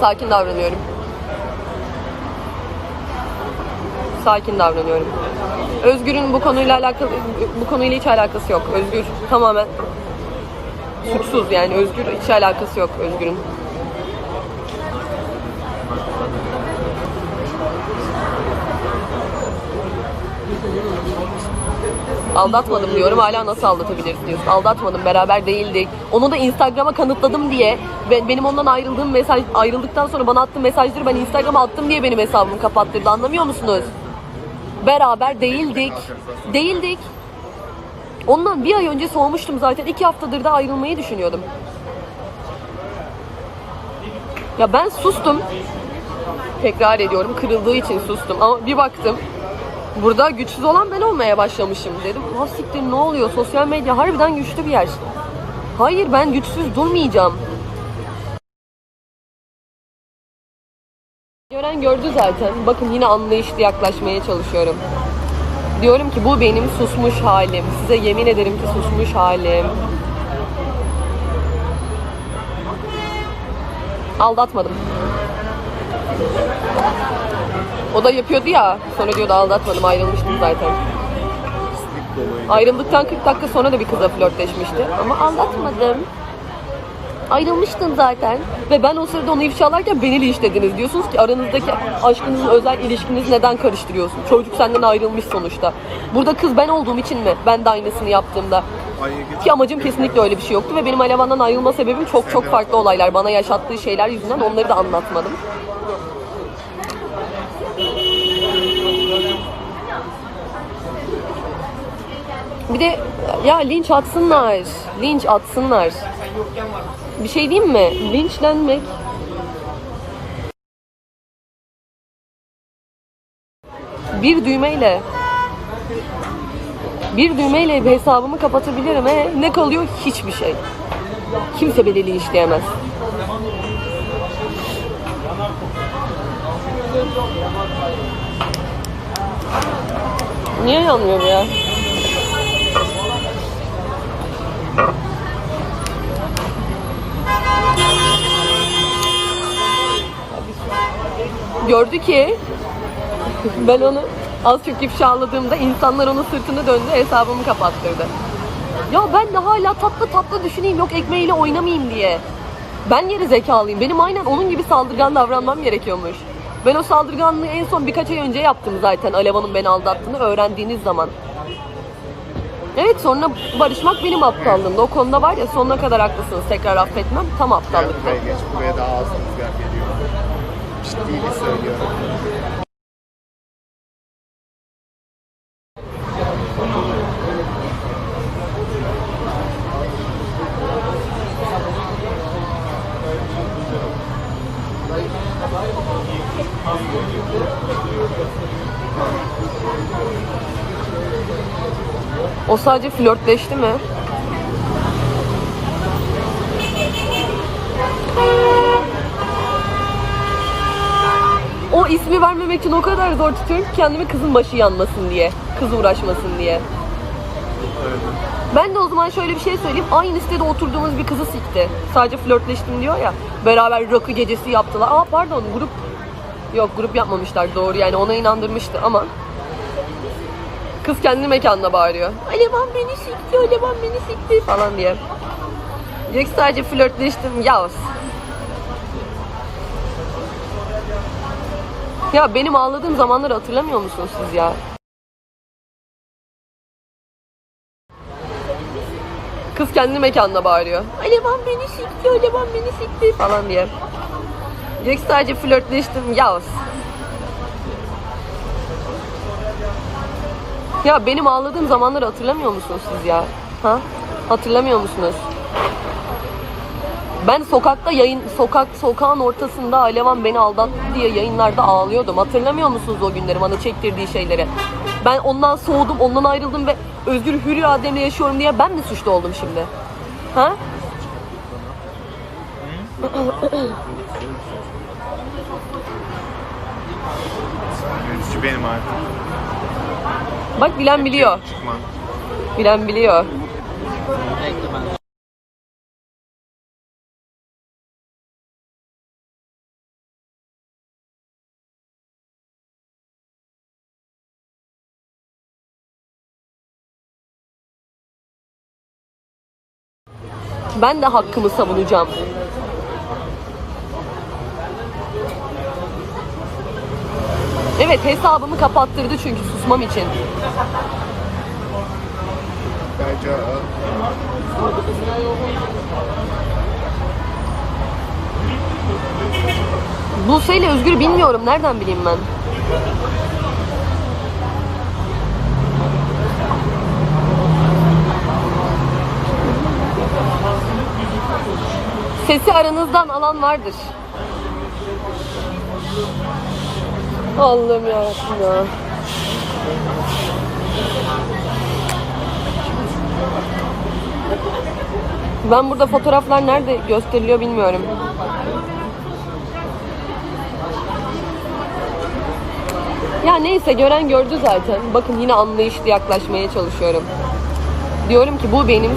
Sakin davranıyorum. Sakin davranıyorum. Özgür'ün bu konuyla alakalı bu konuyla hiç alakası yok. Özgür tamamen suçsuz yani Özgür hiç alakası yok Özgür'ün. Aldatmadım diyorum hala nasıl aldatabilirsin diyorsun. Aldatmadım beraber değildik. Onu da Instagram'a kanıtladım diye ve benim ondan ayrıldığım mesaj ayrıldıktan sonra bana attığı mesajları ben Instagram'a attım diye benim hesabımı kapattırdı. Anlamıyor musunuz? Beraber değildik. Değildik. Ondan bir ay önce soğumuştum zaten. iki haftadır da ayrılmayı düşünüyordum. Ya ben sustum. Tekrar ediyorum. Kırıldığı için sustum. Ama bir baktım. Burada güçsüz olan ben olmaya başlamışım dedim. Ha siktir ne oluyor? Sosyal medya harbiden güçlü bir yer. Hayır ben güçsüz durmayacağım. Gören gördü zaten. Bakın yine anlayışlı yaklaşmaya çalışıyorum. Diyorum ki bu benim susmuş halim. Size yemin ederim ki susmuş halim. Aldatmadım. O da yapıyordu ya. Sonra diyordu aldatmadım ayrılmıştım zaten. Ayrıldıktan 40 dakika sonra da bir kızla flörtleşmişti. Ama aldatmadım. Ayrılmıştın zaten. Ve ben o sırada onu ifşalarken beni linçlediniz. Diyorsunuz ki aranızdaki aşkınızın özel ilişkinizi neden karıştırıyorsun? Çocuk senden ayrılmış sonuçta. Burada kız ben olduğum için mi? Ben de aynısını yaptığımda. Ki amacım kesinlikle öyle bir şey yoktu ve benim Alevan'dan ayrılma sebebim çok çok farklı olaylar. Bana yaşattığı şeyler yüzünden onları da anlatmadım. Bir de ya linç atsınlar. Linç atsınlar. Bir şey diyeyim mi? Linçlenmek bir düğmeyle bir düğmeyle bir hesabımı kapatabilirim ve ne kalıyor? Hiçbir şey. Kimse beni linçleyemez. Niye yanmıyor bu ya? Gördü ki ben onu az çok ifşaladığımda insanlar onun sırtını döndü hesabımı kapattırdı. Ya ben de hala tatlı tatlı düşüneyim yok ekmeğiyle oynamayayım diye. Ben geri zekalıyım. Benim aynen onun gibi saldırgan davranmam gerekiyormuş. Ben o saldırganlığı en son birkaç ay önce yaptım zaten Alevan'ın beni aldattığını öğrendiğiniz zaman. Evet sonra barışmak benim aptallığımda. O konuda var ya sonuna kadar haklısınız. Tekrar affetmem. Tam aptallık. buraya geç. Buraya daha az rüzgar geliyor. Ciddiyle söylüyorum. O sadece flörtleşti mi? O ismi vermemek için o kadar zor tutuyorum ki kendimi kızın başı yanmasın diye. Kız uğraşmasın diye. Ben de o zaman şöyle bir şey söyleyeyim. Aynı sitede oturduğumuz bir kızı sikti. Sadece flörtleştim diyor ya. Beraber rakı gecesi yaptılar. Aa pardon grup Yok grup yapmamışlar doğru yani ona inandırmıştı ama Kız kendi mekanına bağırıyor. Alevan beni sikti, Alevan beni sikti falan diye. Diyor sadece flörtleştim. Yavuz. Ya benim ağladığım zamanları hatırlamıyor musunuz siz ya? Kız kendi mekanına bağırıyor. Alevan beni sikti, Alevan beni sikti falan diye. Diyor sadece flörtleştim. Yavuz. Ya benim ağladığım zamanları hatırlamıyor musunuz siz ya? Ha? Hatırlamıyor musunuz? Ben sokakta yayın sokak sokağın ortasında Alevan beni aldattı diye yayınlarda ağlıyordum. Hatırlamıyor musunuz o günleri bana çektirdiği şeyleri? Ben ondan soğudum, ondan ayrıldım ve özgür hür irademle yaşıyorum diye ben mi suçlu oldum şimdi? Ha? Yönetici benim artık. Bak bilen biliyor. Bilen biliyor. Ben de hakkımı savunacağım. Evet hesabımı kapattırdı çünkü susmam için. Bence Buse ile Özgür bilmiyorum. Nereden bileyim ben? Sesi aranızdan alan vardır. Allah'ım yarabbim ya. Ben burada fotoğraflar nerede gösteriliyor bilmiyorum. Ya neyse gören gördü zaten. Bakın yine anlayışlı yaklaşmaya çalışıyorum. Diyorum ki bu benim